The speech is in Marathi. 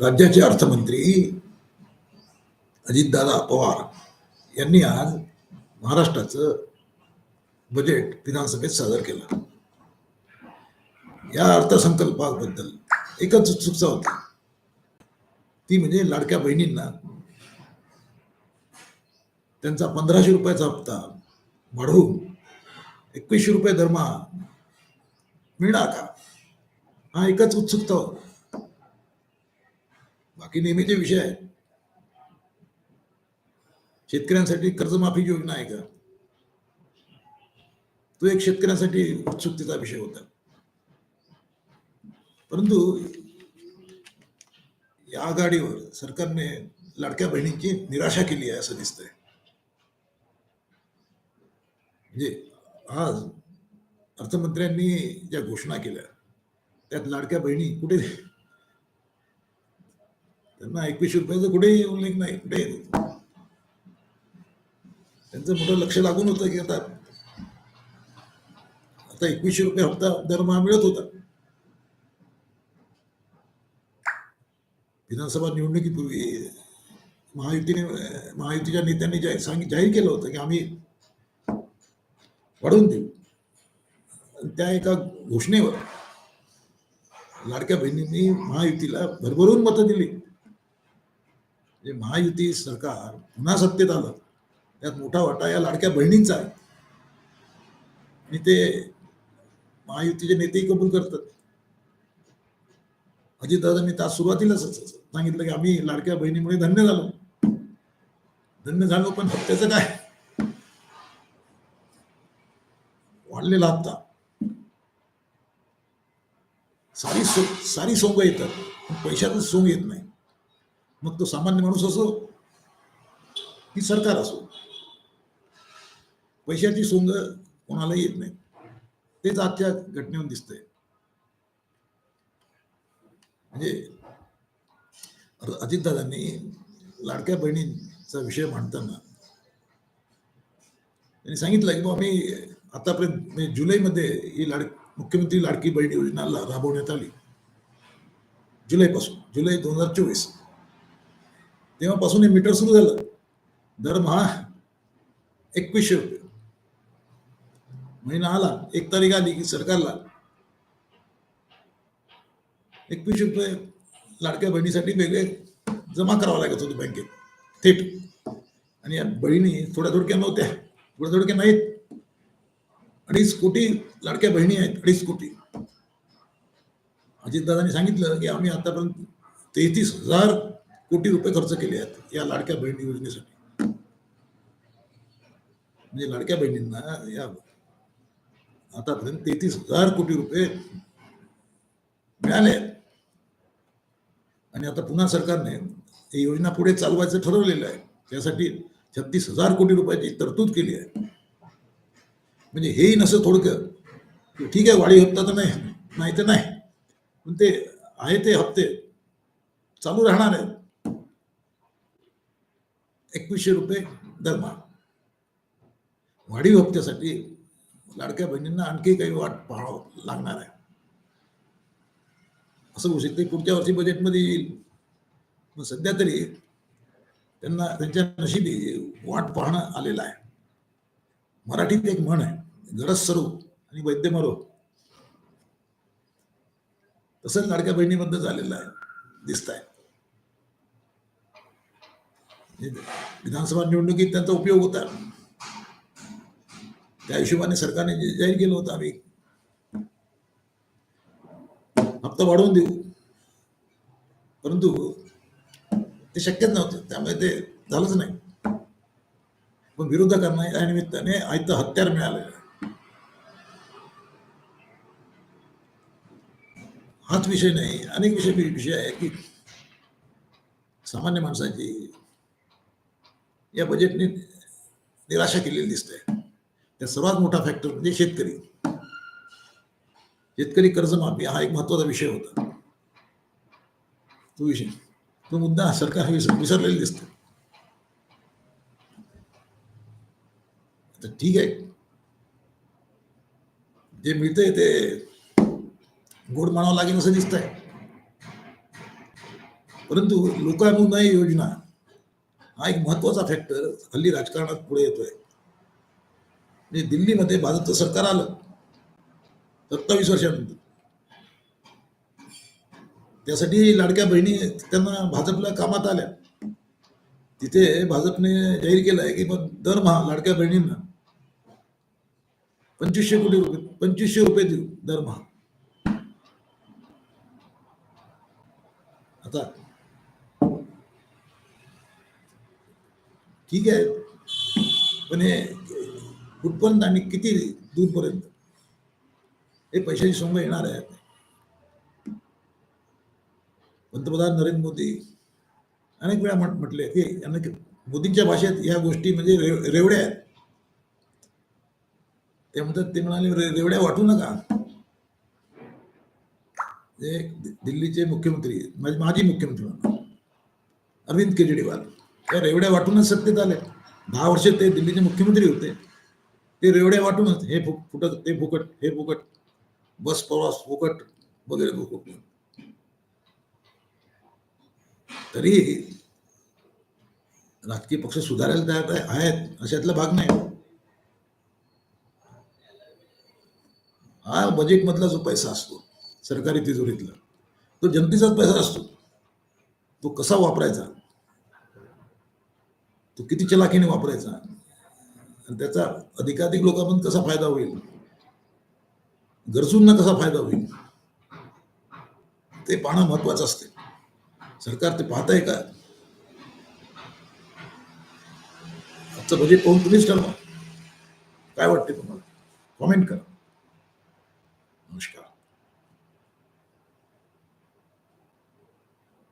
राज्याचे अर्थमंत्री अजितदादा पवार यांनी आज महाराष्ट्राचं बजेट विधानसभेत सादर केलं. या अर्थसंकल्पाबद्दल एकच उत्सुकता होती. ती म्हणजे लाडक्या बहिणींना त्यांचा पंधराशे रुपयाचा हप्ता वाढवून एकवीसशे रुपये दरमहा मिळणार का? हा एकच उत्सुकता होती. बाकी नेहमीचे विषय आहेत. शेतकऱ्यांसाठी कर्जमाफी योजना आहे का? तो एक शेतकऱ्यांसाठी उत्सुकतेचा विषय होता. परंतु या आघाडीवर सरकारने लाडक्या बहिणींची निराशा केली आहे असं दिसतंय. म्हणजे आज अर्थमंत्र्यांनी ज्या घोषणा केल्या त्यात लाडक्या बहिणी कुठे त्यांना एकवीसशे रुपयाचा कुठेही उल्लेख नाही कुठे त्यांचं मोठं लक्ष लागून होतं की आता आता एकवीसशे रुपये हप्ता दरमहा मिळत होता. विधानसभा निवडणुकीपूर्वी महायुतीने महायुतीच्या नेत्यांनी जाहीर सांग जाहीर केलं होतं की आम्ही वाढवून देऊ. त्या एका घोषणेवर लाडक्या बहिणींनी महायुतीला भरभरून मतं दिली. म्हणजे महायुती सरकार पुन्हा सत्तेत आलं त्यात मोठा वाटा या लाडक्या बहिणींचा आहे. आणि ते महायुतीचे नेतेही कबूल करतात. अजितदादांनी त्या सुरुवातीलाच सांगितलं की आम्ही लाडक्या बहिणीमुळे धन्य झालो. धन्य झालो पण त्याचं काय? वाढलेला हप्ता. सारी सो सारी सोंग येतात. पण पैशातच सोंग येत नाही. मग तो सामान्य माणूस असो की सरकार असो. पैशाची सोंग कोणालाही येत नाही. तेच आजच्या घटनेवर दिसतंय. म्हणजे अजितदादांनी लाडक्या बहिणींचा विषय मांडताना त्यांनी सांगितलं की बाबा मी आतापर्यंत म्हणजे जुलैमध्ये ही लाड मुख्यमंत्री लाडकी बहीण योजना राबवण्यात आली. जुलैपासून जुलै दोन हजार चोवीस. तेव्हापासून हे मीटर सुरू झालं. दरमहा एकवीसशे रुपये. महिना आला एक तारीख आली की सरकारला एकवीसशे रुपये लाडक्या बहिणीसाठी वेगळे जमा करावं लागत होतं बँकेत. थेट. आणि या बहिणी थोड्या थोडक्या नव्हत्या. थोड्या थोडक्या नाहीत. अडीच कोटी लाडक्या बहिणी आहेत अडीच कोटी. अजितदादांनी सांगितलं की आम्ही आतापर्यंत तेहतीस हजार कोटी रुपये खर्च केले आहेत या लाडक्या बहिणी योजनेसाठी. म्हणजे लाडक्या बहिणींना या आतापर्यंत तेहतीस हजार कोटी रुपये मिळाले आहेत. आणि आता पुन्हा सरकारने ही योजना पुढे चालवायचं ठरवलेलं आहे. त्यासाठी छत्तीस हजार कोटी रुपयाची तरतूद केली आहे. म्हणजे हेही नसं थोडकं ठीक आहे वाढी हप्ता तर नाही नाही तर नाही. पण ते आहे ते हप्ते चालू राहणार आहेत. एकवीसशे रुपये दरमहा. वाढीव हप्त्यासाठी लाडक्या बहिणींना आणखी काही वाट पाहावं लागणार आहे. असं होऊ शकते पुढच्या वर्षी बजेटमध्ये येईल. मग सध्या तरी त्यांना त्यांच्या नशिबी वाट पाहणं आलेलं आहे. मराठीत एक म्हण आहे गरज सरू आणि वैद्य मरो. तसंच लाडक्या बहिणीबद्दल झालेलं आहे दिसत आहे विधानसभा निवडणुकीत त्यांचा उपयोग होता. त्या हिशोबाने सरकारने जाहीर केलं होतं आम्ही. हप्ता वाढवून देऊ. परंतु ते शक्यच नव्हतं. त्यामुळे ते झालंच नाही. पण विरोधकांना या निमित्ताने आयतं हत्यार मिळालं. हाच विषय नाही. अनेक विषय विषय आहे की सामान्य माणसाची या बजेटने निराशा केलेली दिसते. त्या सर्वात मोठा फॅक्टर म्हणजे शेतकरी. शेतकरी कर्जमाफी हा एक महत्त्वाचा विषय होता. तो विषय तो मुद्दा सरकार विसरलेला दिसतो. तर ठीक आहे. जे मिळतंय ते गोड म्हणावं लागेल असं दिसतंय. परंतु लोकानुदायी योजना हा एक महत्त्वाचा फॅक्टर हल्ली राजकारणात पुढे येतोय. म्हणजे दिल्लीमध्ये भाजपचं सरकार आलं सत्तावीस वर्षानंतर. त्यासाठी लाडक्या बहिणी त्यांना भाजपला कामात आल्या. तिथे भाजपने जाहीर केलं आहे की मग दरमहा लाडक्या बहिणींना पंचवीसशे कोटी रुपये पंचवीसशे रुपये देऊ दरमहा आता ठीक आहे. पण हे कुठपर्यंत आणि किती दूरपर्यंत? हे पैशाची सोंग येणार आहे. पंतप्रधान नरेंद्र मोदी अनेक वेळा म्हट म्हटले की यांना मोदींच्या भाषेत या गोष्टी म्हणजे रेवड्या आहेत. ते म्हणतात ते म्हणाले "रे- रेवड्या वाटू नका. दिल्लीचे मुख्यमंत्री म्हणजे माजी मुख्यमंत्री अरविंद केजरीवाल. त्या रेवड्या वाटूनच सत्तेत आले दहा वर्ष ते दिल्लीचे मुख्यमंत्री होते. ते रेवड्या वाटूनच हे फुक फुटत ते फुकट हे फुकट. बस प्रवास फुकट वगैरे फुकट. तरी राजकीय पक्ष सुधारायला तयार आहेत अशातला भाग नाही. हा बजेटमधला जो पैसा असतो सरकारी तिजोरीतला तो जनतेचाच पैसा असतो. तो कसा वापरायचा? तो किती चलाखीने वापरायचा? आणि त्याचा अधिकाधिक लोकांपर्यंत कसा फायदा होईल? गरजूंना कसा फायदा होईल? ते पाहणं महत्वाचं असते. सरकार ते पाहत आहे का? आजचं बजेट पाहून तुम्हीच ठरवा. काय वाटते तुम्हाला? कॉमेंट करा.